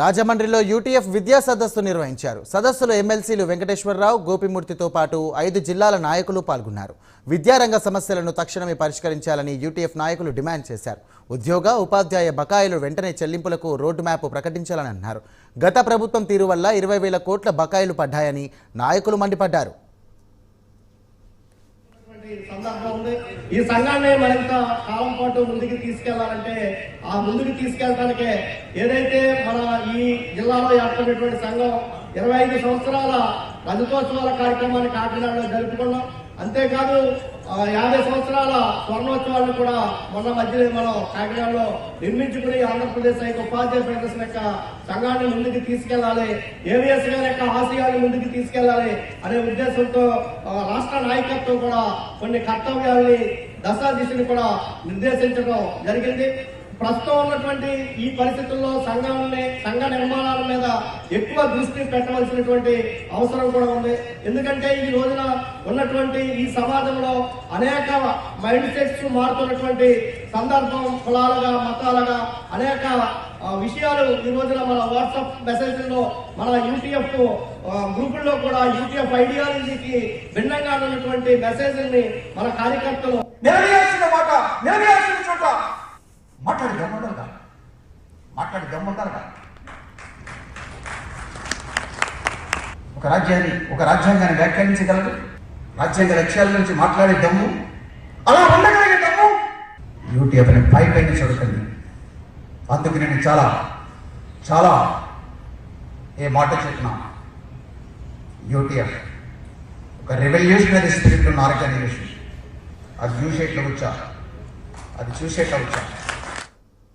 రాజమండ్రిలో యూటీఎఫ్ విద్యా సదస్సు నిర్వహించారు. సదస్సులో ఎమ్మెల్సీలు వెంకటేశ్వరరావు గోపిమూర్తితో పాటు ఐదు జిల్లాల నాయకులు పాల్గొన్నారు. విద్యారంగ సమస్యలను తక్షణమే పరిష్కరించాలని యూటీఎఫ్ నాయకులు డిమాండ్ చేశారు. ఉద్యోగ ఉపాధ్యాయ బకాయిలు వెంటనే చెల్లింపులకు రోడ్డు మ్యాప్ ప్రకటించాలని అన్నారు. గత ప్రభుత్వం తీరు వల్ల ఇరవై వేల కోట్ల బకాయిలు పడ్డాయని నాయకులు మండిపడ్డారు. ఈ సందర్భం ఉంది. ఈ సంఘాన్ని మరింత కాలం పాటు ముందుకు తీసుకెళ్ళాలంటే ఆ ముందుకు తీసుకెళ్ళడానికే ఏదైతే మన ఈ జిల్లాలో ఏర్పడినటువంటి సంఘం ఇరవై ఐదు సంవత్సరాల రజతోత్సవాల కార్యక్రమాన్ని కాకినాడలో జరుపుకున్నాం. అంతేకాదు యాభై సంవత్సరాల స్వర్ణోత్సవాలను కూడా మొన్న మధ్యలో మనం కాకినాడలో నిర్మించుకుని ఆంధ్రప్రదేశ్ యొక్క ఉపాధ్యాయ ఫెడరేషన్ యొక్క సంఘాన్ని ముందుకు తీసుకెళ్ళాలి ఏవిఎస్ గారి యొక్క ఆశయాన్ని ముందుకు తీసుకెళ్ళాలి అనే ఉద్దేశంతో రాష్ట్ర నాయకత్వం కూడా కొన్ని కర్తవ్యాల్ని దశా దిశని కూడా నిర్దేశించడం జరిగింది. ప్రస్తుతం ఉన్నటువంటి ఈ పరిస్థితుల్లో సంఘాలని సంఘ నిర్మాణాల మీద ఎక్కువ దృష్టి పెట్టవలసినటువంటి అవసరం కూడా ఉంది. ఎందుకంటే ఈ రోజున ఉన్నటువంటి ఈ సమాజంలో అనేక మైండ్ సెట్స్ మారుతున్నటువంటి సందర్భం కులాలుగా మతాలుగా అనేక విషయాలు ఈ రోజున మన వాట్సాప్ మెసేజ్లో మన యూటీఎఫ్ గ్రూపుల్లో కూడా యూటీఎఫ్ ఐడియాలజీకి భిన్నంగా ఉన్నటువంటి మెసేజ్ని మన కార్యకర్తలు నెరవేర్చిన మాట మాట్లాడి గమ్ముండాలిగా ఒక రాజ్యాన్ని ఒక రాజ్యాంగాన్ని వ్యాఖ్యానించగలరు? రాజ్యాంగ లక్ష్యాల నుంచి మాట్లాడే దమ్ము? అలా ఉండగలిగే దమ్ము? యూటీఎఫ్ అని పై పైన చూడకండి. అందుకు నేను చాలా చాలా ఏ మాట చెప్పినా యూటీఎఫ్ ఒక రెవల్యూషనరీ స్పిరిట్ ఉన్న ఆర్గనైజేషన్. అది చూసేట్లో వచ్చా? అది చూసేట్లో వచ్చా?